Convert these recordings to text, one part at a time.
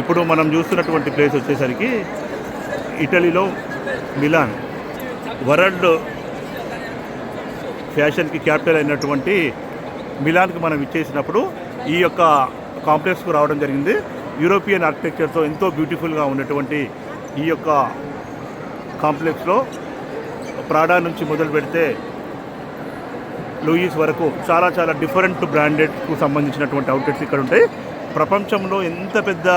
ఇప్పుడు మనం చూస్తున్నటువంటి ప్లేస్ వచ్చేసరికి ఇటలీలో మిలాన్. వరల్డ్ ఫ్యాషన్కి క్యాపిటల్ అయినటువంటి మిలాన్కి మనం ఇచ్చేసినప్పుడు ఈ యొక్క కాంప్లెక్స్కు రావడం జరిగింది. యూరోపియన్ ఆర్కిటెక్చర్తో ఎంతో బ్యూటిఫుల్గా ఉన్నటువంటి ఈ యొక్క కాంప్లెక్స్లో ప్రాడా నుంచి మొదలు పెడితే లూయిస్ వరకు చాలా చాలా డిఫరెంట్ బ్రాండెడ్కు సంబంధించినటువంటి అవుట్లెట్స్ ఇక్కడ ఉంటాయి ప్రపంచంలో ఎంత పెద్ద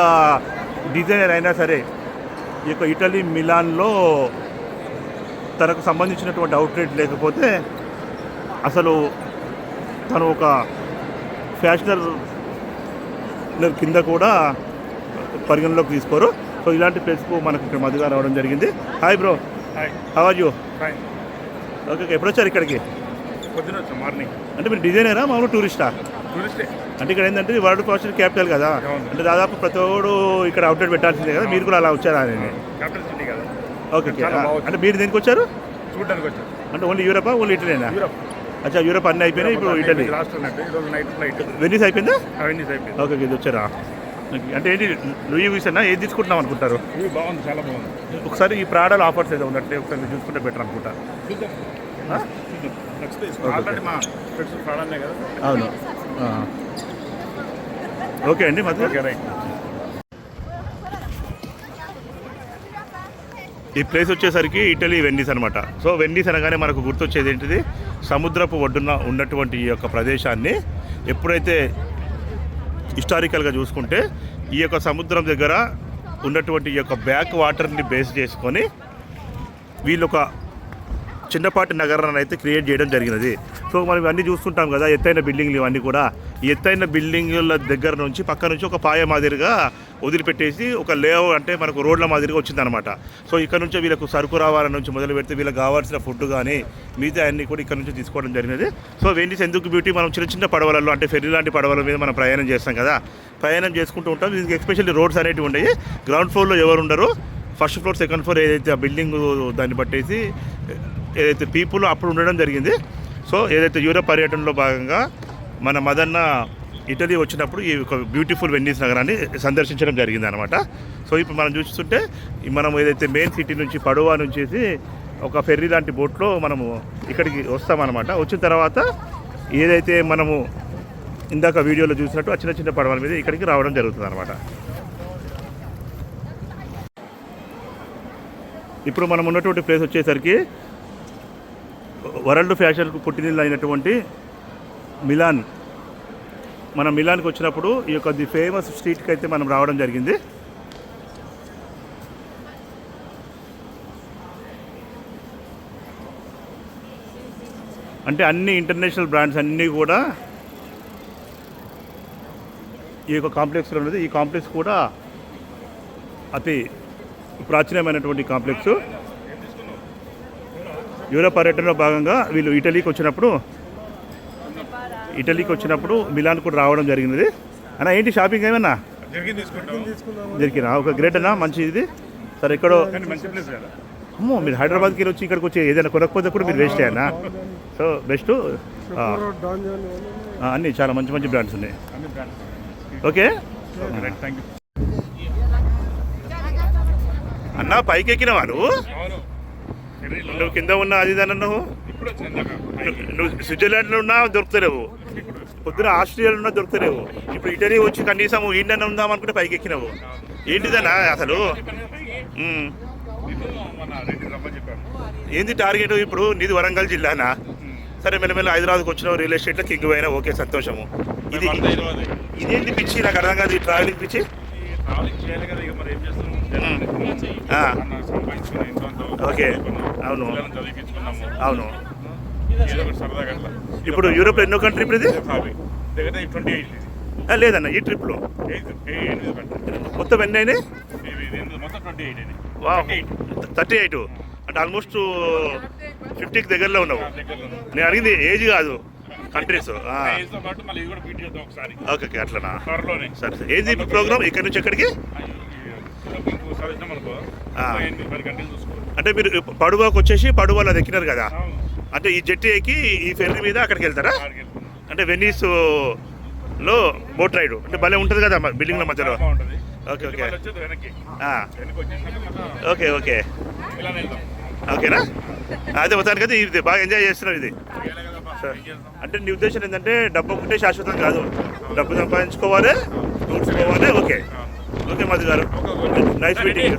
డిజైనర్ అయినా సరే ఈ యొక్క ఇటలీ మిలాన్లో తనకు సంబంధించినటువంటి అవుట్లెట్ లేకపోతే అసలు తను ఒక ఫ్యాషనర్ కింద కూడా పరిగణలోకి తీసుకోరు. సో ఇలాంటి ప్లేస్కు మనకు ఇక్కడ మధుగా రావడం జరిగింది. Hi bro. Hi. How are you fine okay ఎప్పుడు వచ్చారు ఇక్కడికి? పొద్దున మార్నింగ్. అంటే మీరు డిజైనరా మామూలు టూరిస్టే? అంటే ఇక్కడ ఏంటంటే వరల్డ్ ఫ్యాషన్ క్యాపిటల్ కదా. అంటే దాదాపు ప్రతి ఒక్కడు ఇక్కడ అవుట్లెట్ పెట్టాల్సిందే కదా. మీరు కూడా అలా వచ్చారా కదా. ఓకే. అంటే మీరు దేనికి వచ్చారు? చూడడానికి వచ్చాం అంటే ఓన్లీ యూరపా ఓన్లీ ఇటలీనా? అచ్చా యూరప్ అన్నీ అయిపోయినాయి ఇప్పుడు ఇటలీ. వెనీస్ అయిపోయిందా? అవన్నీ అయిపోయింది. ఓకే ఇది వచ్చారా. అంటే ఏంటి లూయి వీసన్నా ఏది తీసుకుంటున్నాం అనుకుంటారు? బాగుంది చాలా బాగుంది. ఒకసారి ఈ ప్రాడల్ ఆఫర్స్ ఏదో ఉన్నట్టే ఒకసారి చూసుకుంటే బెటర్ అనుకుంటా. అవును. ఓకే అండి మధ్య. ఈ ప్లేస్ వచ్చేసరికి ఇటలీ వెండీస్ అనమాట సో వెండీస్ అనగానే మనకు గుర్తొచ్చేది ఏంటిది? సముద్రపు ఒడ్డున ఉన్నటువంటి ఈ యొక్క ప్రదేశాన్ని ఎప్పుడైతే హిస్టారికల్గా చూసుకుంటే ఈ యొక్క సముద్రం దగ్గర ఉన్నటువంటి ఈ యొక్క బ్యాక్ వాటర్ని బేస్ చేసుకొని వీళ్ళు ఒక చిన్నపాటి నగరాన్ని అయితే క్రియేట్ చేయడం జరిగినది. సో మనం ఇవన్నీ చూస్తుంటాం కదా ఎత్తైన బిల్డింగ్లు ఇవన్నీ కూడా. ఎత్తైన బిల్డింగ్ల దగ్గర నుంచి పక్క నుంచి ఒక పాయ మాదిరిగా వదిలిపెట్టేసి ఒక లేవ్ అంటే మనకు రోడ్ల మాదిరిగా వచ్చిందనమాట సో ఇక్కడ నుంచి వీళ్ళకు సరుకు రావాల నుంచి మొదలు పెడితే వీళ్ళకి కావాల్సిన ఫుడ్ కానీ మిగతా అన్ని కూడా ఇక్కడ నుంచి తీసుకోవడం జరిగినది. సో వెండిస్ ఎందుకు బ్యూటీ మనం చిన్న చిన్న పడవలలో అంటే ఫెర్రీ లాంటి పడవల మీద మనం ప్రయాణం చేస్తాం కదా. ప్రయాణం చేసుకుంటూ ఉంటాం. దీనికి ఎస్పెషల్లీ రోడ్స్ అనేవి ఉండయి. గ్రౌండ్ ఫ్లోర్లో ఎవరు ఉండరు. ఫస్ట్ ఫ్లోర్ సెకండ్ ఫ్లోర్ ఏదైతే ఆ బిల్డింగ్ దాన్ని బట్టేసి ఏదైతే పీపుల్ అప్పుడు ఉండడం జరిగింది. సో ఏదైతే యూరప్ పర్యటనలో భాగంగా మన మదన్న ఇటలీ వచ్చినప్పుడు ఈ ఒక బ్యూటిఫుల్ వెన్నీస్ నగరాన్ని సందర్శించడం జరిగింది అనమాట సో ఇప్పుడు మనం చూస్తుంటే మనం ఏదైతే మెయిన్ సిటీ నుంచి పడువా నుంచి ఒక ఫెర్రీ లాంటి బోట్లో మనము ఇక్కడికి వస్తామన్నమాట. వచ్చిన తర్వాత ఏదైతే మనము ఇందాక వీడియోలో చూసినట్టు ఆ చిన్న చిన్న పడవల మీద ఇక్కడికి రావడం జరుగుతుంది అనమాట ఇప్పుడు మనం ఉన్నటువంటి ప్లేస్ వచ్చేసరికి వరల్డ్ ఫ్యాషన్కు పుట్టినిల్లు అయినటువంటి మిలాన్. మనం మిలాన్కి వచ్చినప్పుడు ఈ యొక్క ది ఫేమస్ స్ట్రీట్కి అయితే మనం రావడం జరిగింది. అంటే అన్ని ఇంటర్నేషనల్ బ్రాండ్స్ అన్నీ కూడా ఈ యొక్క కాంప్లెక్స్లో ఉన్నది. ఈ కాంప్లెక్స్ కూడా అతి ప్రాచీనమైనటువంటి కాంప్లెక్స్. యూరోప్ పర్యటనలో భాగంగా వీళ్ళు ఇటలీకి వచ్చినప్పుడు ఇటలీకి వచ్చినప్పుడు మిలాన్ కూడా రావడం జరిగినది. అన్న ఏంటి షాపింగ్ ఏమన్నా? జరిగినా ఒక గ్రేట్ అన్న మంచి ఇది సరే ఎక్కడో అమ్మో మీరు హైదరాబాద్కి వెళ్ళి వచ్చి ఇక్కడికి వచ్చి ఏదైనా కొనకపోతే కూడా మీరు వేస్ట్ అన్న సో బెస్ట్. అన్నీ చాలా మంచి మంచి బ్రాండ్స్ ఉన్నాయి. ఓకే? అన్న పైకి ఎక్కినవా నువ్వు? అవును. ఫెర్రీలో నువ్వు కింద ఉన్న అది ఇదని నువ్వు. నువ్వు- స్విట్జర్లాండ్లో ఉన్నా దొరుకుతలేవు. పొద్దున ఆస్ట్రేలియాలో ఉన్నా దొరుకుతలేవు. ఇప్పుడు ఇటలీ వచ్చి కనీసం ఈయన ఉందాం అనుకుంటే పైకి ఎక్కినావు ఏంటిదన్నా అసలు? ఏంది టార్గెట్ ఇప్పుడు? నీది వరంగల్ జిల్లానా? సరే మెల్లమెల్ల హైదరాబాద్కి వచ్చినావు రియల్ ఎస్టేట్లో కింగ్ పోయినా ఓకే సంతోషము. ఇది. ఇదేంటి పిచ్చి? నాకు అర్థం కాదు ఈ ట్రావెలింగ్ పిచ్చి. ట్రావెలింగ్ చేయాలి కదా ఇక మరి ఏం చేస్తాం ఓకే. అవును. పిల్లల్ని చదివించుకున్నాము అవును. అట్లా ఇప్పుడు యూరోప్ ఎన్నో కంట్రీ ఇప్పుడు ఇది? లేదన్న ఈ ట్రిప్లో మొత్తం ఎన్ని అయినాయి? Thirty eight. అంటే ఆల్మోస్ట్ ఫిఫ్టీకి దగ్గరలో ఉన్నావు. నేను అడిగింది ఏజ్ కాదు కంట్రీస్ ఓకే ఓకే అట్లనా? సరే సరే. ఏది ప్రోగ్రామ్ ఇక్కడ నుంచి ఎక్కడికి? అంటే మీరు పడువాకు వచ్చేసి పడువాలో ఎక్కినారు కదా. అంటే ఈ జెట్టి ఎక్కి ఈ ఫెర్రీ మీద అక్కడికి వెళ్తారా. అంటే వెనీస్లో బోట్ రైడ్. అంటే భలే ఉంటుంది కదా బిల్డింగ్ల మధ్యలో? Okay okay. Okay okay. ఓకేనా అదే మొత్తానికి అయితే ఇది బాగా ఎంజాయ్ చేస్తున్నారు ఇది? అంటే నీ ఉద్దేశం ఏంటంటే డబ్బు ఒకటే శాశ్వతం కాదు. డబ్బు సంపాదించుకోవాలి టూర్స్ పోవాలి ఓకే. ఓకే మధు గారు నైస్ మీటింగ్